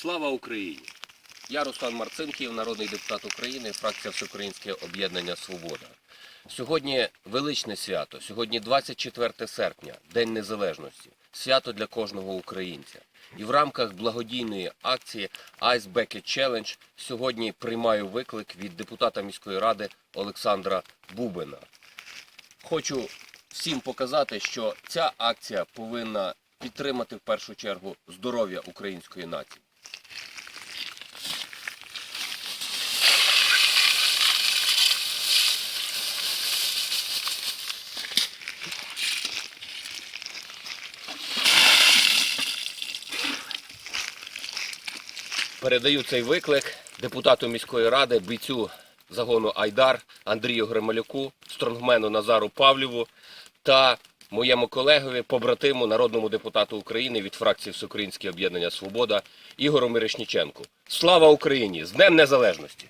Слава Україні! Я Руслан Марцинків, народний депутат України, фракція Всеукраїнське об'єднання Свобода. Сьогодні величне свято. Сьогодні 24 серпня, День Незалежності. Свято для кожного українця. І в рамках благодійної акції Ice Bucket Challenge сьогодні приймаю виклик від депутата міської ради Олександра Бубина. Хочу всім показати, що ця акція повинна підтримати в першу чергу здоров'я української нації. Передаю цей виклик депутату міської ради, бійцю загону Айдар Андрію Грималюку, стронгмену Назару Павліву та моєму колегові, побратиму, народному депутату України від фракції Всеукраїнське об'єднання Свобода Ігору Мирошніченку. Слава Україні! З Днем Незалежності!